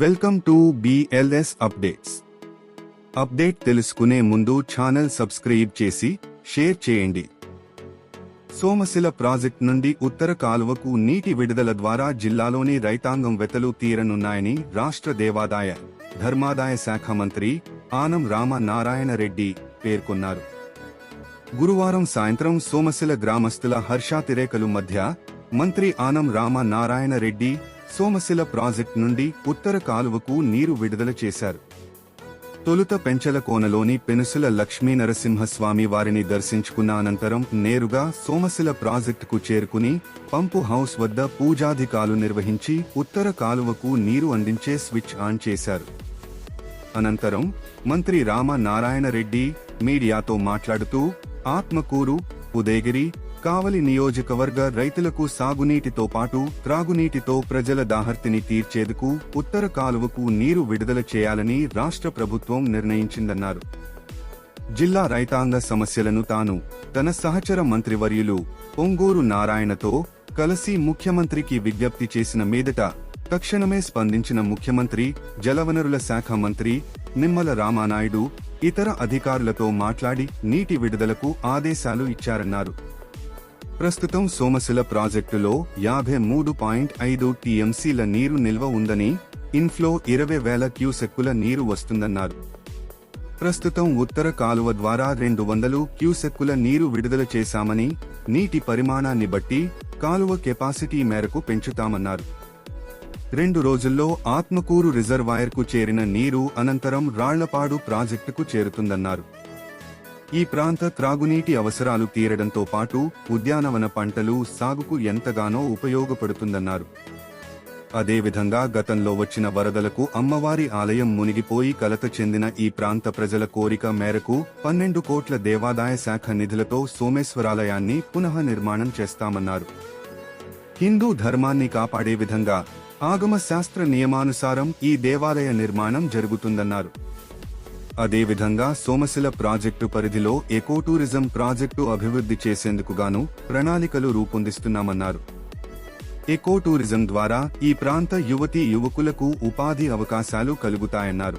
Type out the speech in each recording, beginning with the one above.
Welcome to BLS updates update తెలుసుకునే ముందు channel subscribe చేసి షేర్ చేయండి. సోమశిల ప్రాజెక్ట్ నుండి ఉత్తర కాలువకు నీటి విడుదల ద్వారా జిల్లాలోని రైతాంగం వెతలు తీరనున్నాయని రాష్ట్ర దేవాదాయ ధర్మాదాయ శాఖ మంత్రి ఆనం రామ నారాయణ రెడ్డి పేర్కొన్నారు. గురువారం సాయంత్రం సోమశిల గ్రామస్తుల హర్షాతిరేకలు మధ్య మంత్రి ఆనం రామ నారాయణ రెడ్డి సోమశిల ప్రాజెక్ట్ నుండి ఉత్తర కాలువకు నీరు విడుదల చేశారు. తొలుత పెంచల కోనలోని పెనుసుల లక్ష్మీ నరసింహస్వామి వారిని దర్శించుకున్న అనంతరం నేరుగా సోమశిల ప్రాజెక్టుకు చేరుకుని పంపు హౌస్ వద్ద పూజాధికాలు నిర్వహించి ఉత్తర కాలువకు నీరు అందించే స్విచ్ ఆన్ చేశారు. అనంతరం మంత్రి రామ నారాయణ రెడ్డి మీడియాతో మాట్లాడుతూ ఆత్మకూరు ఉదయగిరి కావలి నియోజకవర్గ రైతులకు సాగునీటితో పాటు త్రాగునీటితో ప్రజల దాహర్తిని తీర్చేందుకు ఉత్తర కాలువకు నీరు విడుదల చేయాలని రాష్ట్ర ప్రభుత్వం నిర్ణయించిందన్నారు. జిల్లా రైతాంగ సమస్యలను తాను తన సహచర మంత్రివర్యులు పొంగూరు నారాయణతో కలిసి ముఖ్యమంత్రికి విజ్ఞప్తి చేసిన మీదట తక్షణమే స్పందించిన ముఖ్యమంత్రి జలవనరుల శాఖ మంత్రి నిమ్మల రామానాయుడు ఇతర అధికారులతో మాట్లాడి నీటి విడుదలకు ఆదేశాలు ఇచ్చారన్నారు. ప్రస్తుతం సోమశిల ప్రాజెక్టులో యాభై మూడు పాయింట్ ఐదు టీఎంసీల నీరు నిల్వ ఉందని ఇన్ఫ్లో ఇరవై వేల క్యూసెక్కుల నీరు వస్తుందన్నారు. ప్రస్తుతం ఉత్తర కాలువ ద్వారా రెండు వందలు క్యూసెక్కుల నీరు విడుదల చేశామని నీటి పరిమాణాన్ని బట్టి కాలువ కెపాసిటీ మేరకు పెంచుతామన్నారు. రెండు రోజుల్లో ఆత్మకూరు రిజర్వాయర్కు చేరిన నీరు అనంతరం రాళ్ళపాడు ప్రాజెక్టుకు చేరుతుందన్నారు. ఈ ప్రాంత త్రాగునీటి అవసరాలు తీరడంతో పాటు ఉద్యానవన పంటలు సాగుకు ఎంతగానో ఉపయోగపడుతుందన్నారు. అదేవిధంగా గతంలో వచ్చిన వరదలకు అమ్మవారి ఆలయం మునిగిపోయి కలత చెందిన ఈ ప్రాంత ప్రజల కోరిక మేరకు పన్నెండు కోట్ల దేవాదాయ శాఖ నిధులతో సోమేశ్వరాలయాన్ని పునః నిర్మాణం చేస్తామన్నారు. హిందూ ధర్మాన్ని కాపాడే విధంగా ఆగమ శాస్త్ర నియమానుసారం ఈ దేవాలయ నిర్మాణం జరుగుతుందన్నారు. అదేవిధంగా సోమశిల ప్రాజెక్టు పరిధిలో ఎకో టూరిజం ప్రాజెక్టు అభివృద్ధి చేసేందుకుగాను ప్రణాళికలు రూపొందిస్తున్నామన్నారు. ఎకో టూరిజం ద్వారా ఈ ప్రాంత యువతీ యువకులకు ఉపాధి అవకాశాలు కలుగుతాయన్నారు.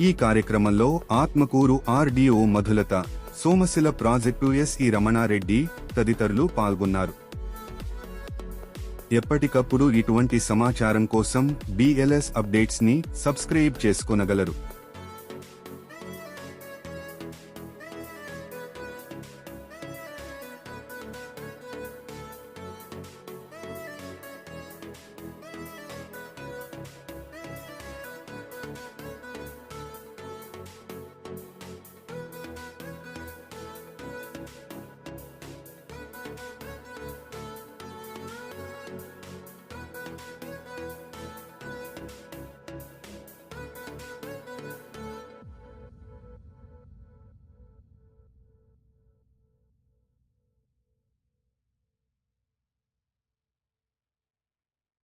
ఈ కార్యక్రమంలో Atmakur RDO Madhulatha Somasila project SE Ramana Reddy తదితరులు పాల్గొన్నారు. ఎప్పటికప్పుడు ఇటువంటి సమాచారం కోసం బిఎల్ఎస్ అప్డేట్స్ని సబ్స్క్రైబ్ చేసుకొనగలరు.